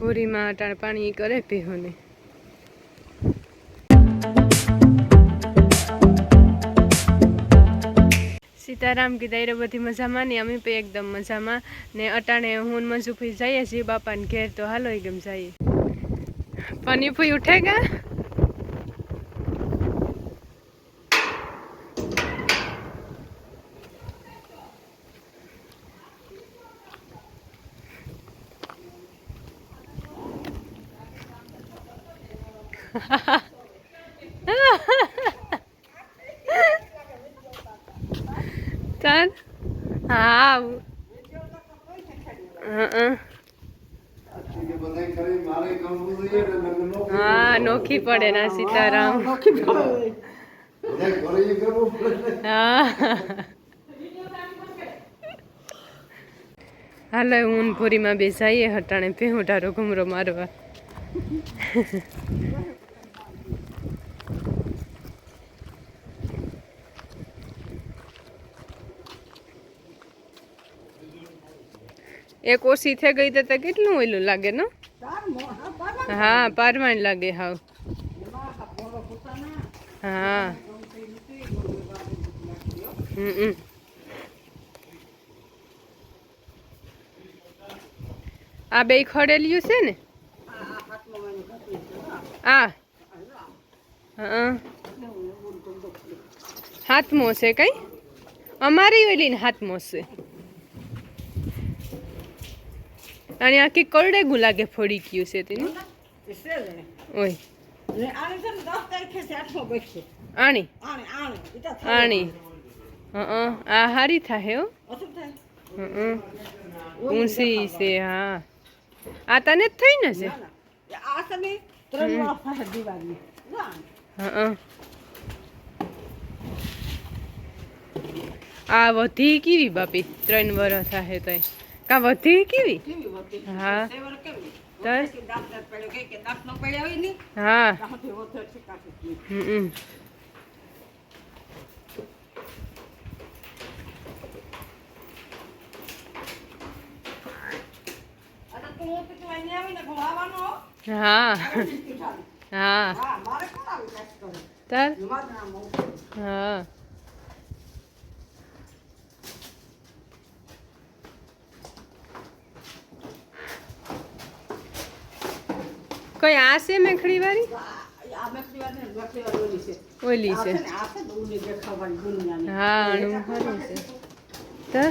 પૂરીમાં અટાણ પાણી કરે પીહોને સીતારામ કીધા એ બધી મજામાં ને અમે પણ એકદમ મજામાં. ને અટાણે હું મજૂફી જઈએ છીએ બાપાને ઘેર, તો હાલો એકદમ જઈએ. પની ફૂઈ ઉઠેગા ચાલ હા હં નોખી પડે ના સીતારામ. હાલો હું પૂરીમાં બેસાઈએ, હટાણે પેહુટારો ઘુમરો મારવા. એક ઓછી થઈ ગઈ તો કેટલું ઓલું લાગે, ને? હા પારવાણ લાગે હાવ. હા. હમ. આ બે ખડેલ્યું છે ને? આ. હા. હાથમો છે કઈ? અમારી ઓલી હાથમો છે. અને આખી કરડે ગુલાગે ફોડી ગયું છે તેને. ઓય. આણી. આણી હં આ હારી થાય હો. ઊંસી છે હા. આ તને જ થઈ ને છે? હં આ વધી કેવી બાપી. ત્રણ વર્ષ થાય તઈ કા વધી કેવી? હા. હા. હમ હા હા? તર? હા. કઈ આ છે મેખડી વાળી? ઓલી છે. હા આણું ખરું છે.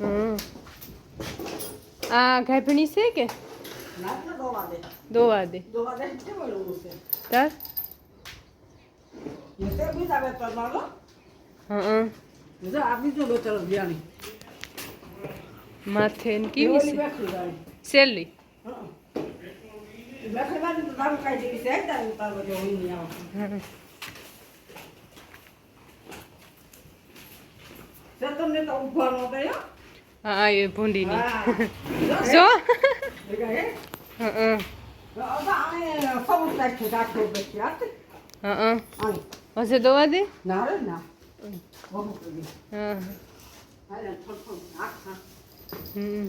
હમ. આ ગાભણી છે કે? દોવા દે. તર હં માથે કેવી છે? સેલી. હં. તમને તો ઊભા ન ગયો હા. એ ભૂંડીની. જો. હં. હં હશે દોવા દે હા. હમ.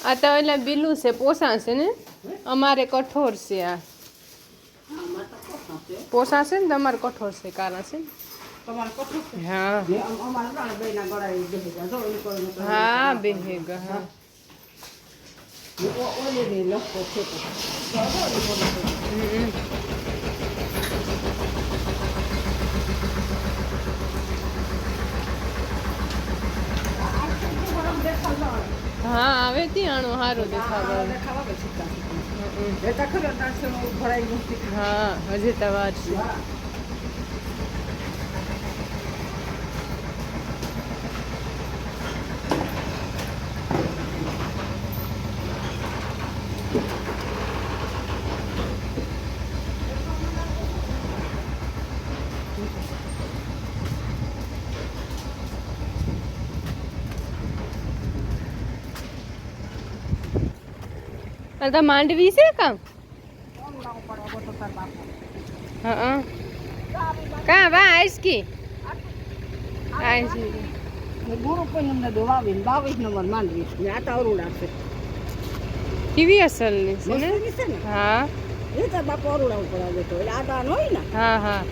આ તો એટલે બીલું છે પોસાશે ને? અમારે કઠોર છે આ. પોસાશે ને તમારે કઠોર છે કારણ છે? હા. હા છે? હા ત્રણ બેયના ગળાએ બેસી ગયા. જો એની કોઈ નકર હા બેહેગ હા ને ઓ- ઓલી ની લખો છે તો. જો જો એની કોઈ નકર. હમ. આ સબ્જી ગરમ દેખાડો. હા આવે ત્યાં સારું દેખાવા. હા હજી તવાર વાર છે. હા. માંડવી છે કામ? બધો હા. કા વા આઈસ કી? આઈસ ગુરુ પૂનમ ને વાવીને બાવીસ નંબર માંડવી આ તો છે કેવી અસલની? છે હા. એ તાર બાપો ઉપર આવે તો એટલે આ ન હોય ને? હા હા.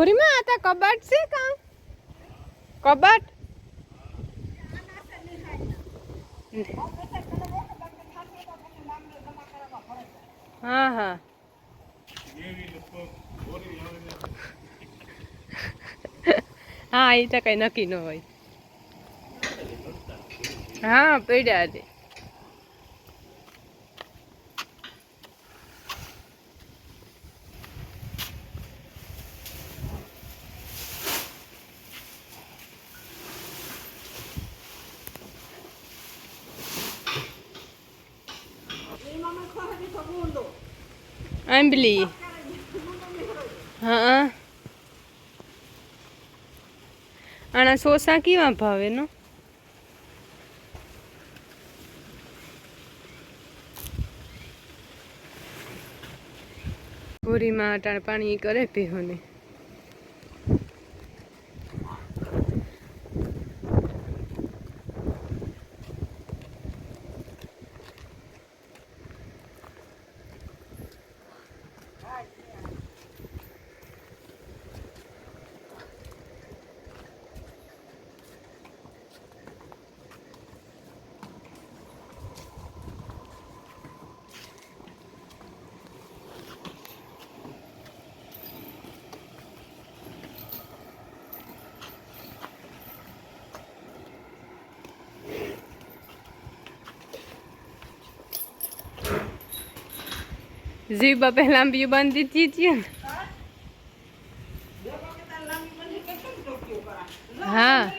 પૂરીમાં આ તો કબાટ છે કામ કબાટ? હા હા. હા એ તો કઈ નક્કી ન હોય. હા, પડ્યા છે. આંબલી હા આના સોસા કેવા ભાવે નો? પૂરીમાં અટાણ પાણી કરે પીહોને જીભ પહેલા લાંબી બાંધી દીધી ને હા.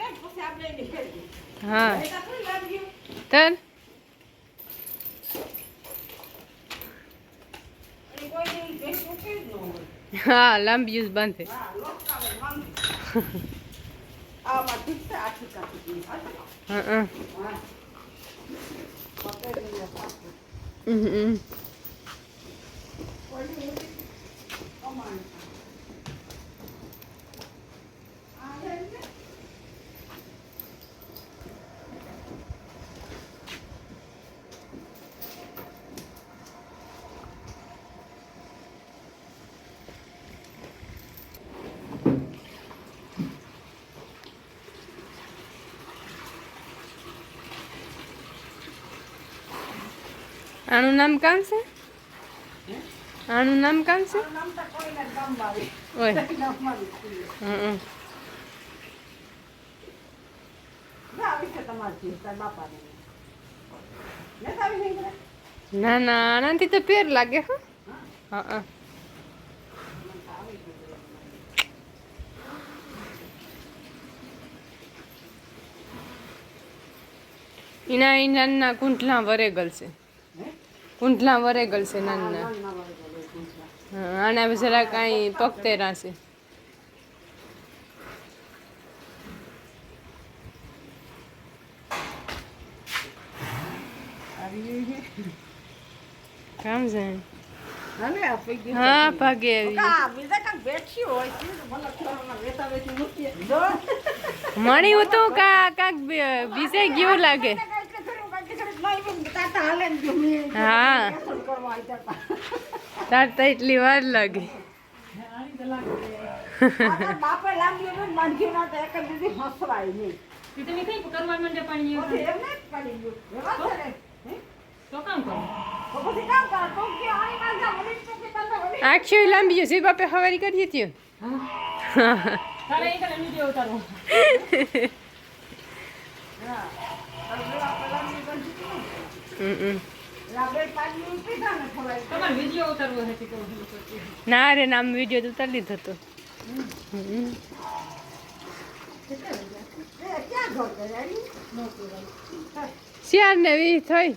હા. તર હા લાંબી બાંધે. હા હા હા પકડીને પાછું. હમ હમ. આનું નામ કામ છે આનું નામ કામ છે ના? ના આનાથી તો પેર લાગે હો હા હા એના એ નાના કુંઠલા વરેગલ છે કુંઠલા વરેગલ છે નાના આના જરા કાંઈ પગતેરા છે. કામ છે? હા ભાગે મણ્યું તો કાક બીજે ગયું લાગે. હા. તાર તો એટલી વાર લાગી બાપે લાંબી ને બાંધ્યું ના તો એક જ દીધી હસવાય નહીં. તમે કઈ કરવા માંડે પાણી પછી એમને જ પડી ગયું. એવા છે ને. હે? તો કામ કરો પછી કામ કરો. તો કે આની બાંધા, ઓલી ટોપી બાંધા, ઓલી- આખી લાંબી જશે બાપે હવારી તારે કરે વીડિયો ઉતારો હા. હતી ને. હમ હમ. ને રે નામ વીડિયો ઉતારી લીધો હતો. ચાર ને વી થઈ